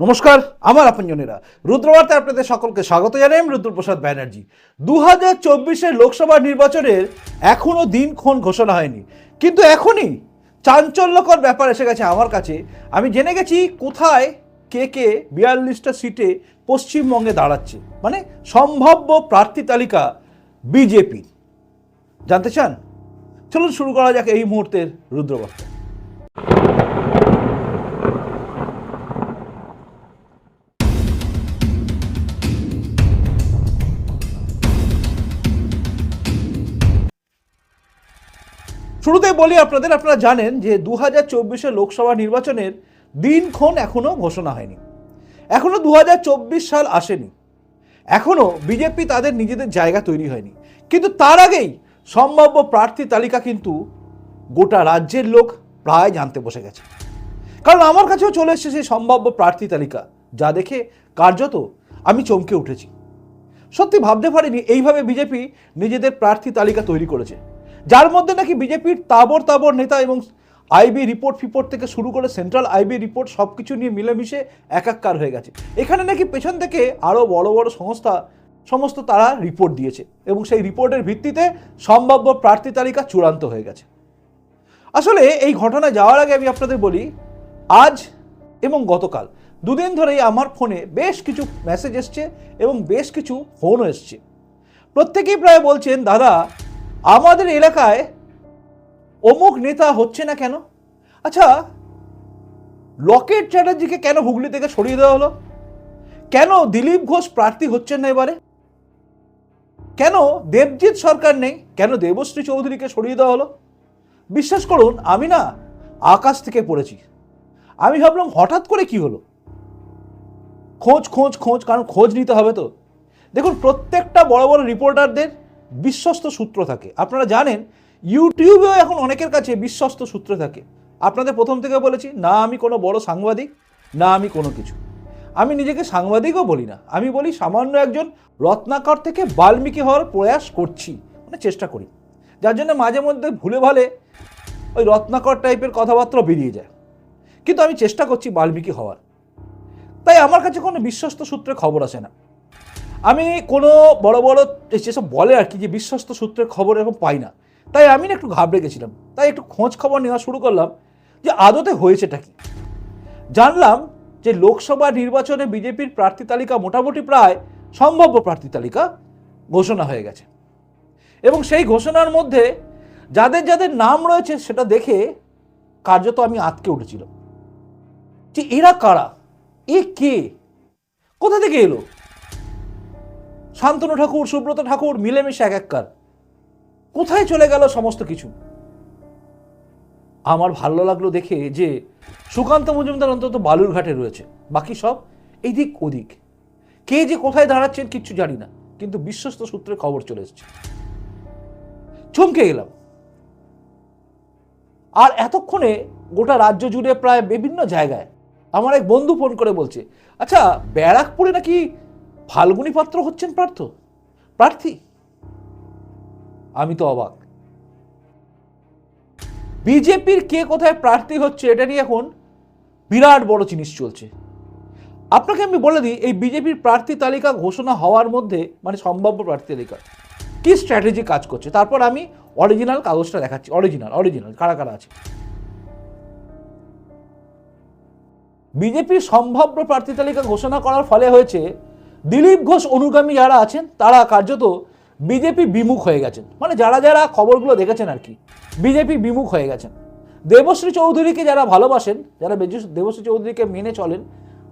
নমস্কার, আমার আপনজনেরা। রুদ্রবার্তায় আপনাদের সকলকে স্বাগত জানাই, আমি রুদ্রপ্রসাদ ব্যানার্জি। দু হাজার চব্বিশের লোকসভা নির্বাচনের এখনও দিনক্ষণ ঘোষণা হয়নি। কিন্তু এখনই চাঞ্চল্যকর ব্যাপার এসে গেছে আমার কাছে। আমি জেনে গেছি কোথায় কে কে বিয়াল্লিশটা সিটে পশ্চিমবঙ্গে দাঁড়াচ্ছে। মানে সম্ভাব্য প্রার্থী তালিকা বিজেপি। জানতে চান? চলুন শুরু করা যাক এই মুহূর্তের রুদ্রবার্তা বলি আপনাদের, আপনারা জানেন যে দু হাজার চব্বিশের লোকসভা নির্বাচনের দিনক্ষণ এখনও ঘোষণা হয়নি। এখনও দু হাজার চব্বিশ সাল আসেনি। এখনও বিজেপি তাদের নিজেদের জায়গা তৈরি হয়নি। কিন্তু তার আগেই সম্ভাব্য প্রার্থী তালিকা কিন্তু গোটা রাজ্যের লোক প্রায় জানতে বসে গেছে। কারণ আমার কাছেও চলে এসেছে সেই সম্ভাব্য প্রার্থী তালিকা, যা দেখে কার্যত আমি চমকে উঠেছি। সত্যি ভাবতে পারিনি, এইভাবে বিজেপি নিজেদের প্রার্থী তালিকা তৈরি করেছে। যার মধ্যে নাকি বিজেপির তাবর তাবর নেতা এবং আইবি রিপোর্ট ফিপোর্ট থেকে শুরু করে সেন্ট্রাল আইবি রিপোর্ট সব কিছু নিয়ে মিলেমিশে একাকার হয়ে গেছে। এখানে নাকি পেছন থেকে আরও বড় বড় সংস্থা, সমস্ত তারা রিপোর্ট দিয়েছে এবং সেই রিপোর্টের ভিত্তিতে সম্ভাব্য প্রার্থী তালিকা চূড়ান্ত হয়ে গেছে। আসলে এই ঘটনা যাওয়ার আগে আমি আপনাদের বলি, আজ এবং গতকাল দুদিন ধরেই আমার ফোনে বেশ কিছু মেসেজ এসছে এবং বেশ কিছু ফোনও এসছে। প্রত্যেকেই প্রায় বলছেন, দাদা আমাদের এলাকায় অমুক নেতা হচ্ছে না কেন? আচ্ছা লকেট চ্যাটার্জিকে কেন হুগলি থেকে সরিয়ে দেওয়া হলো? কেন দিলীপ ঘোষ প্রার্থী হচ্ছেন না এবারে? কেন দেবজিৎ সরকার নেই? কেন দেবশ্রী চৌধুরীকে সরিয়ে দেওয়া হলো? বিশ্বাস করুন, আমি না আকাশ থেকে পড়েছি। আমি ভাবলাম, হঠাৎ করে কি হলো? খোঁজ খোঁজ খোঁজ, কারণ খোঁজ নিতে হবে তো। দেখুন, প্রত্যেকটা বড় বড় রিপোর্টারদের বিশ্বস্ত সূত্র থাকে। আপনারা জানেন, ইউটিউবেও এখন অনেকের কাছে বিশ্বস্ত সূত্র থাকে। আপনাদের প্রথম থেকে বলেছি, না আমি কোনো বড় সাংবাদিক, না আমি কোনো কিছু। আমি নিজেকে সাংবাদিকও বলি না। আমি বলি, সামান্য একজন রত্নাকর থেকে বাল্মীকি হওয়ার প্রয়াস করছি। মানে চেষ্টা করি। যার জন্য মাঝে মধ্যে ভুলে ভালে ওই রত্নাকর টাইপের কথাবার্তা বেরিয়ে যায়। কিন্তু আমি চেষ্টা করছি বাল্মীকি হওয়ার। তাই আমার কাছে কোনো বিশ্বস্ত সূত্রে খবর আসে না। আমি কোনো বড় বড় যেসব বলে আর কি, যে বিশ্বস্ত সূত্রের খবর এরকম পাই না। তাই আমি না একটু ঘাবড়ে গেছিলাম। তাই একটু খোঁজ খবর নেওয়া শুরু করলাম যে আদতে হয়েছেটা কি। জানলাম যে লোকসভা নির্বাচনে বিজেপির প্রার্থী তালিকা মোটামুটি প্রায় সম্ভাব্য প্রার্থী তালিকা ঘোষণা হয়ে গেছে। এবং সেই ঘোষণার মধ্যে যাদের যাদের নাম রয়েছে সেটা দেখে কার্যত আমি আটকে উঠেছিলাম। যে এরা কারা? এ কে? কোথা থেকে এলো? শান্তনু ঠাকুর, সুব্রত ঠাকুর, মিলেমিশে এক এককার। কোথায় চলে গেল সমস্ত কিছু? আমার ভালো লাগল দেখে যে সুকান্ত মজুমদার অন্তত বালুরঘাটে রয়েছে। বাকি সব এদিক ওদিক। কে যে কোথায় দাঁড়াচ্ছেন কিচ্ছু জানি না, কিন্তু বিশ্বস্ত সূত্রে খবর চলে এসছে। চমকে গেলাম। আর এতক্ষণে গোটা রাজ্য জুড়ে প্রায় বিভিন্ন জায়গায় আমার এক বন্ধু ফোন করে বলছে আচ্ছা ব্যারাকপুরে নাকি ফাল্গুনী পাত্র হচ্ছেন প্রার্থ। প্রার্থী। আমি তো অবাক। বিজেপির কে কোথায় প্রার্থী হচ্ছে এটা নিয়ে এখন বিরাট বড় জিনিস চলছে। আপনাকে আমি বলে দিই, এই বিজেপির প্রার্থী তালিকা ঘোষণা হওয়ার মধ্যে মানে সম্ভাব্য প্রার্থী তালিকা, কি স্ট্র্যাটেজি কাজ করছে? তারপর আমি অরিজিনাল কাগজটা দেখাচ্ছি। অরিজিনাল অরিজিনাল কারা কারা আছে? বিজেপির সম্ভাব্য প্রার্থী তালিকা ঘোষণা করার ফলে হয়েছে দিলীপ ঘোষ অনুগামী যারা আছেন, তারা কার্যত বিজেপি বিমুখ হয়ে গেছেন। মানে যারা যারা খবরগুলো দেখেছেন আর কি, বিজেপি বিমুখ হয়ে গেছেন। দেবশ্রী চৌধুরীকে যারা ভালোবাসেন, যারা দেবশ্রী চৌধুরীকে মেনে চলেন,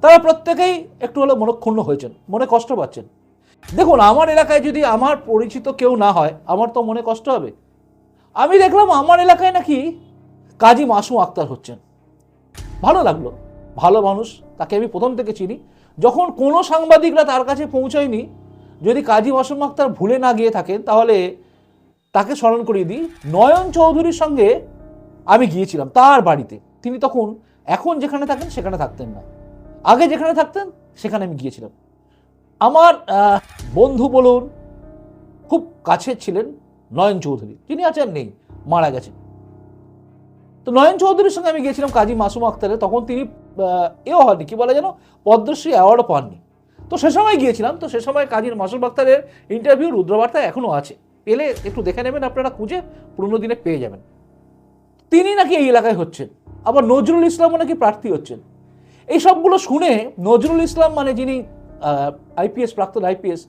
তারা প্রত্যেকেই একটু হলেও মনক্ষুণ্ণ হয়েছেন, মনে কষ্ট পাচ্ছেন। দেখুন, আমার এলাকায় যদি আমার পরিচিত কেউ না হয়, আমার তো মনে কষ্ট হবে। আমি দেখলাম আমার এলাকায় নাকি কাজী মাসুম আক্তার হচ্ছেন। ভালো লাগল। ভালো মানুষ তাকে আমি প্রথম থেকে চিনি। যখন কোনো সাংবাদিকরা তার কাছে পৌঁছয়নি, যদি কাজী মাসুম আক্তার ভুলে না গিয়ে থাকেন, তাহলে তাকে স্মরণ করিয়ে দিই, নয়ন চৌধুরীর সঙ্গে আমি গিয়েছিলাম তার বাড়িতে। তিনি তখন এখন যেখানে থাকেন, সেখানে থাকতেন না। আগে যেখানে থাকতেন, সেখানে আমি গিয়েছিলাম। আমার বন্ধু বলুন, খুব কাছে ছিলেন নয়ন চৌধুরী। তিনি আছেন নেই, মারা গেছেন। তো নয়ন চৌধুরীর সঙ্গে আমি গিয়েছিলাম কাজী মাসুম আক্তারে। তখন তিনি এও হয়নি কি বলে যেন, পদ্মশ্রী অ্যাওয়ার্ডও পাননি। তো সে সময় গিয়েছিলাম, তো সে সময় কাজীর মাসুল বাক্তারের ইন্টারভিউ রুদ্রবার্তা এখনও আছে। পেলে একটু দেখে নেবেন আপনারা, খুঁজে পুরনো দিনে পেয়ে যাবেন। তিনি নাকি এই এলাকায় হচ্ছেন, আবার নজরুল ইসলামও নাকি প্রার্থী হচ্ছেন। এই সবগুলো শুনে নজরুল ইসলাম মানে যিনি আইপিএস প্রাক্তন আইপিএস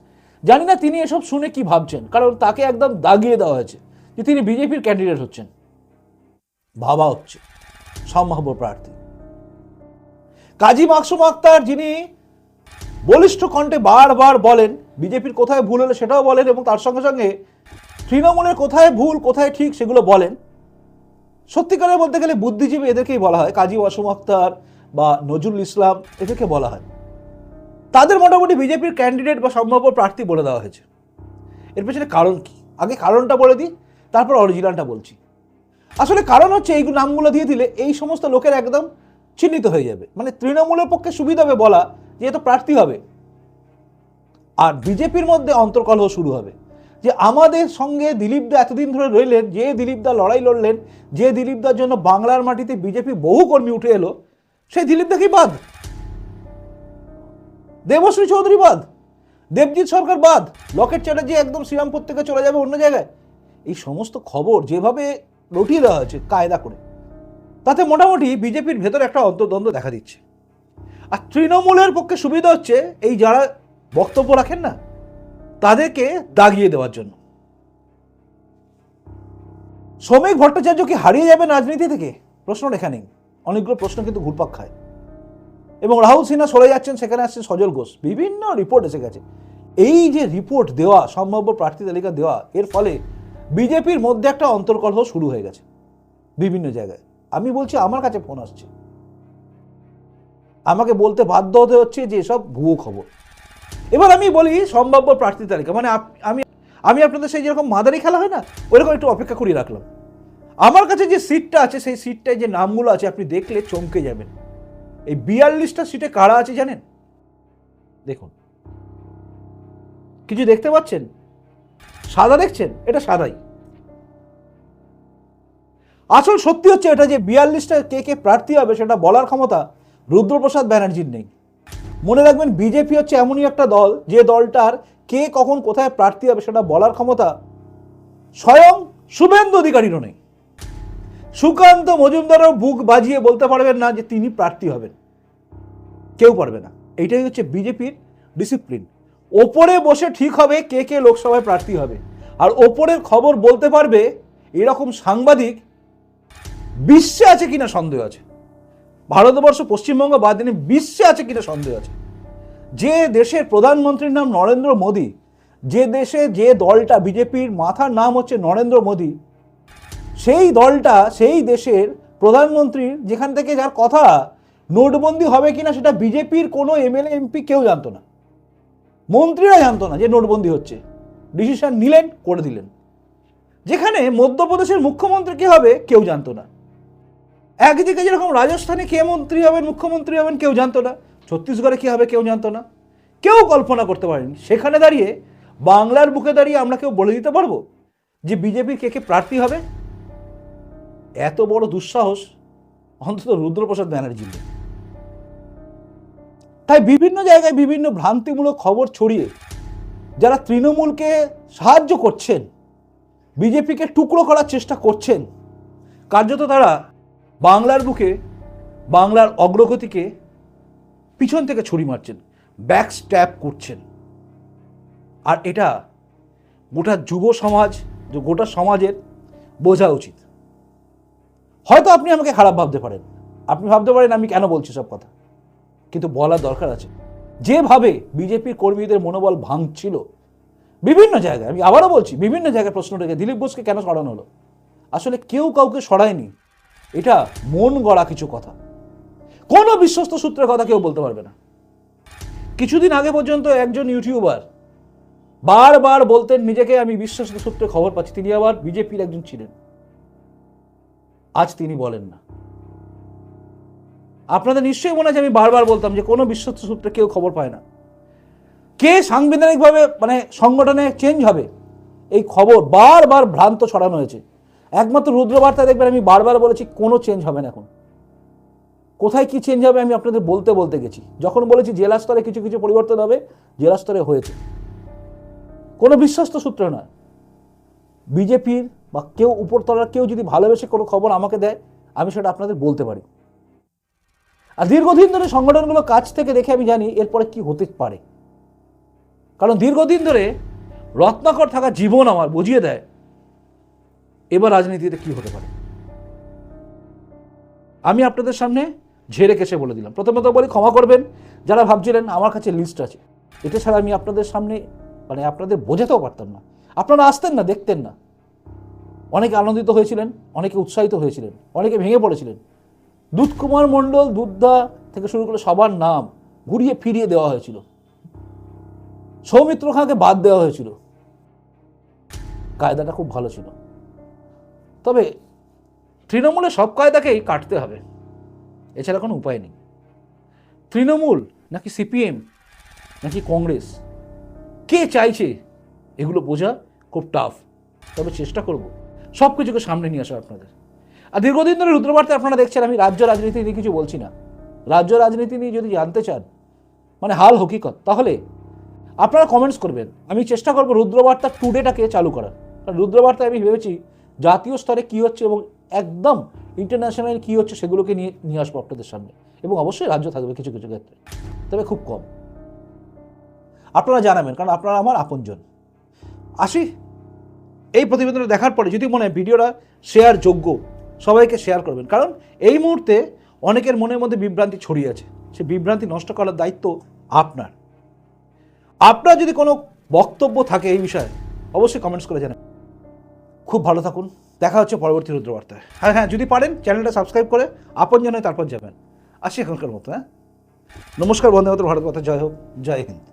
জানি না তিনি এসব শুনে কি ভাবছেন, কারণ তাকে একদম দাগিয়ে দেওয়া হয়েছে যে তিনি বিজেপির ক্যান্ডিডেট হচ্ছেন। ভাবা হচ্ছে, সম্ভাব্য প্রার্থী। কাজী মাকসুম আক্তার যিনি বলিষ্ঠ কণ্ঠে বারবার বলেন, বিজেপির কোথায় ভুল হলে সেটাও বলেন এবং তার সঙ্গে সঙ্গে তৃণমূলের কোথায় ভুল, কোথায় ঠিক সেগুলো বলেন। সত্যিকারের বলতে গেলে বুদ্ধিজীবী এদেরকেই বলা হয়, কাজী ওয়াসুম আক্তার বা নজরুল ইসলাম এদেরকে বলা হয়। তাদের মোটামুটি বিজেপির ক্যান্ডিডেট বা সম্ভাব্য প্রার্থী বলে দেওয়া হয়েছে। এর পেছনে কারণ কি? আগে কারণটা বলে দিই, তারপর অরিজিনালটা বলছি। আসলে কারণ হচ্ছে এই নামগুলো দিয়ে দিলে এই সমস্ত লোকের একদম চিহ্নিত হয়ে যাবে। মানে তৃণমূলের পক্ষে সুবিধা হবে বলা, যে এ তো প্রার্থী হবে। আর বিজেপির মধ্যে অন্তর্কলহ শুরু হবে। যে আমাদের সঙ্গে দিলীপদা এতদিন ধরে রইলেন, যে দিলীপদা লড়াই লড়লেন, যে দিলীপদার জন্য বাংলার মাটিতে বিজেপি বহু কর্মী উঠে এলো, সেই দিলীপদা কি বাদ? দেবশ্রী চৌধুরী বাদ? দেবজিৎ সরকার বাদ? লকেট চ্যাটার্জি একদম শ্রীরামপুর থেকে চলে যাবে অন্য জায়গায়? এই সমস্ত খবর যেভাবে রটিয়ে দেওয়া হয়েছে, কায়দা করে। তাতে মোটামুটি বিজেপির ভেতরে একটা অন্তর্দ্বন্দ্ব দেখা দিচ্ছে। আর তৃণমূলের পক্ষে সুবিধা হচ্ছে এই যারা বক্তব্য রাখেন না, তাদেরকে দাগিয়ে দেওয়ার জন্য। শ্রমিক ভট্টাচার্য কি হারিয়ে যাবে রাজনীতি থেকে? প্রশ্ন রেখা নেই। অনেকগুলো প্রশ্ন কিন্তু ঘুরপাক খায়। এবং রাহুল সিনহা সরে যাচ্ছেন, সেখানে আসছেন সজল ঘোষ। বিভিন্ন রিপোর্ট এসে গেছে। এই যে রিপোর্ট দেওয়া, সম্ভাব্য প্রার্থী তালিকা দেওয়া, এর ফলে বিজেপির মধ্যে একটা অন্তর্কলহ শুরু হয়ে গেছে। বিভিন্ন জায়গায়। আমি বলছি, আমার কাছে ফোন আসছে। আমাকে বলতে বাধ্য হতে হচ্ছে যে এসব ভুয়ো খবর। এবার আমি বলি, সম্ভাব্য প্রার্থী তালিকা মানে আমি আমি আপনাদের সেই যেরকম মাদারি খেলা হয় না, ওইরকম একটু অপেক্ষা করিয়ে রাখলাম। আমার কাছে যে সিটটা আছে, সেই সিটটায় যে নামগুলো আছে, আপনি দেখলে চমকে যাবেন। এই বিয়াল্লিশটা সিটে কারা আছে জানেন? দেখুন। কিছু দেখতে পাচ্ছেন? সাদা দেখছেন? এটা সাদাই। আসল সত্যি হচ্ছে এটা যে বিয়াল্লিশটা কে কে প্রার্থী হবে সেটা বলার ক্ষমতা রুদ্রপ্রসাদ ব্যানার্জির নেই। মনে রাখবেন বিজেপি হচ্ছে এমনই একটা দল, যে দলটার কে কখন কোথায় প্রার্থী হবে সেটা বলার ক্ষমতা স্বয়ং শুভেন্দু অধিকারীরও নেই। সুকান্ত মজুমদারও বুক বাজিয়ে বলতে পারবেন না যে তিনি প্রার্থী হবেন। কেউ পারবে না। এইটাই হচ্ছে বিজেপির ডিসিপ্লিন। ওপরে বসে ঠিক হবে কে কে লোকসভায় প্রার্থী হবে। আর ওপরের খবর বলতে পারবে এরকম সাংবাদিক বিশ্বে আছে কিনা সন্দেহ আছে? ভারতবর্ষ, পশ্চিমবঙ্গ বাদ দিনে বিশ্বে আছে কিনা সন্দেহ আছে? যে দেশের প্রধানমন্ত্রীর নাম নরেন্দ্র মোদী, যে দেশে যে দলটা বিজেপির মাথার নাম হচ্ছে নরেন্দ্র মোদী, সেই দলটা, সেই দেশের প্রধানমন্ত্রীর যেখান থেকে যার কথা নোটবন্দি হবে কিনা সেটা বিজেপির কোনো এমএলএ, এমপি কেউ জানতো না। মন্ত্রীরা জানতো না যে নোটবন্দি হচ্ছে। ডিসিশন নিলেন, করে দিলেন। যেখানে মধ্যপ্রদেশের মুখ্যমন্ত্রী কে হবে, কেউ জানতো না। একদিকে যেরকম রাজস্থানে কে মন্ত্রী হবেন, মুখ্যমন্ত্রী হবেন, কেউ জানতো না। ছত্তিশগড়ে কি হবে কেউ জানতো না। কেউ কল্পনা করতে পারেনি। সেখানে দাঁড়িয়ে বাংলার বুকে দাঁড়িয়ে আমরা কেউ বলে দিতে পারব যে বিজেপির কে কে প্রার্থী হবে? এত বড় দুঃসাহস অন্তত রুদ্রপ্রসাদ ব্যানার্জি তাই বিভিন্ন জায়গায় বিভিন্ন ভ্রান্তিমূলক খবর ছড়িয়ে যারা তৃণমূলকে সাহায্য করছেন, বিজেপিকে টুকরো করার চেষ্টা করছেন, কার্যত তারা বাংলার বুকে, বাংলার অগ্রগতিকে পিছন থেকে ছুরি মারছেন ব্যাক স্ট্যাপ করছেন। আর এটা গোটা যুব সমাজ গোটা সমাজের বোঝা উচিত। হয়তো আপনি আমাকে খারাপ ভাবতে পারেন। আপনি ভাবতে পারেন আমি কেন বলছি সব কথা। কিন্তু বলার দরকার আছে। যেভাবে বিজেপির কর্মীদের মনোবল ভাঙছিল, বিভিন্ন জায়গায়, আমি আবারও বলছি, বিভিন্ন জায়গায় প্রশ্ন রেখে দিলীপ বোসকে কেন সরানো হলো? আসলে কেউ কাউকে সরায়নি। এটা মন গড়া কিছু কথা। কোনো বিশ্বস্ত সূত্রের কথা কেউ বলতে পারবে না। কিছুদিন আগে পর্যন্ত একজন ইউটিউবার বারবার বলতেন, নিজেকে আমি বিশ্বস্ত সূত্রে খবর পাচ্ছি। তিনি আবার বিজেপির একজন ছিলেন। আজ তিনি বলেন না। আপনাদের নিশ্চয়ই মনে আছে, আমি বারবার বলতাম যে কোনো বিশ্বস্ত সূত্রে কেউ খবর পায় না। কে সাংবিধানিকভাবে মানে সংগঠনে চেঞ্জ হবে, এই খবর বারবার ভ্রান্ত ছড়ানো হয়েছে। একমাত্র রুদ্রবার্তা দেখবেন, আমি বারবার বলেছি, কোনো চেঞ্জ হবে না এখন। কোথায় কি চেঞ্জ হবে আমি আপনাদের বলতে বলতে গেছি। যখন বলেছি জেলা স্তরে কিছু কিছু পরিবর্তন হবে, জেলা স্তরে হয়েছে। কোনো বিশ্বস্ত সূত্র না বিজেপির বা কেউ উপরতলার কেউ যদি ভালোবেসে কোনো খবর আমাকে দেয়, আমি সেটা আপনাদের বলতে পারি। আর দীর্ঘদিন ধরে সংগঠনগুলো কাছ থেকে দেখে আমি জানি এরপরে কি হতে পারে। কারণ দীর্ঘদিন ধরে রত্নাকর থাকা জীবন আমার বুঝিয়ে দেয় এবার রাজনীতিতে কি হতে পারে? আমি আপনাদের সামনে ঝেড়ে কেসে বলে দিলাম। প্রথমত বলি, ক্ষমা করবেন। যারা ভাবছিলেন আমার কাছে লিস্ট আছে, এটা ছাড়া আমি আপনাদের সামনে মানে আপনাদের বোঝাতেও পারতাম না। আপনারা আসতেন না, দেখতেন না। অনেকে আনন্দিত হয়েছিলেন, অনেকে উৎসাহিত হয়েছিলেন, অনেকে ভেঙে পড়েছিলেন। দুধ কুমার মণ্ডল, দুধদা থেকে শুরু করে সবার নাম ঘুরিয়ে ফিরিয়ে দেওয়া হয়েছিল। সৌমিত্র খাঁকে বাদ দেওয়া হয়েছিল। কায়দাটা খুব ভালো ছিল। তবে তৃণমূলে সব কায়দাকেই কাটতে হবে। এছাড়া কোনো উপায় নেই। তৃণমূল নাকি সিপিএম, নাকি কংগ্রেস? কে চাইছে? এগুলো বোঝা খুব টাফ তবে চেষ্টা করব সব কিছুকে সামনে নিয়ে আসা আপনাদের। আর দীর্ঘদিন ধরে রুদ্রবার্তায় আপনারা দেখছেন, আমি রাজ্য রাজনীতি নিয়ে কিছু বলছি না। রাজ্য রাজনীতি নিয়ে যদি জানতে চান মানে হাল হকিকত, তাহলে আপনারা কমেন্টস করবেন। আমি চেষ্টা করব রুদ্রবার্তা টুডেটাকে চালু করার। কারণ রুদ্রবার্তায় আমি ভেবেছি জাতীয় স্তরে কী হচ্ছে এবং একদম ইন্টারন্যাশনাল কী হচ্ছে সেগুলোকে নিয়ে নিয়ে আসব আপনাদের সামনে। এবং অবশ্যই রাজ্য থাকবে কিছু কিছু ক্ষেত্রে। তবে খুব কম। আপনারা জানাবেন, কারণ আপনারা আমার আপনজন। আসি? এই প্রতিবেদনটা দেখার পরে যদি মনে হয় ভিডিওটা শেয়ার যোগ্য, সবাইকে শেয়ার করবেন। কারণ এই মুহূর্তে অনেকের মনের মধ্যে বিভ্রান্তি ছড়িয়ে আছে। সে বিভ্রান্তি নষ্ট করার দায়িত্ব আপনার। আপনার যদি কোনো বক্তব্য থাকে এই বিষয়ে, অবশ্যই কমেন্টস করে জানাবেন। খুব ভালো থাকুন। দেখা হচ্ছে পরবর্তী রুদ্রবার্তায়। হ্যাঁ হ্যাঁ যদি পারেন, চ্যানেলটা সাবস্ক্রাইব করে আপন জানায় তারপর যাবেন। আসি এখনকার মতো হ্যাঁ? নমস্কার বন্ধু ভারত কথা জয় হোক, জয় হিন্দ।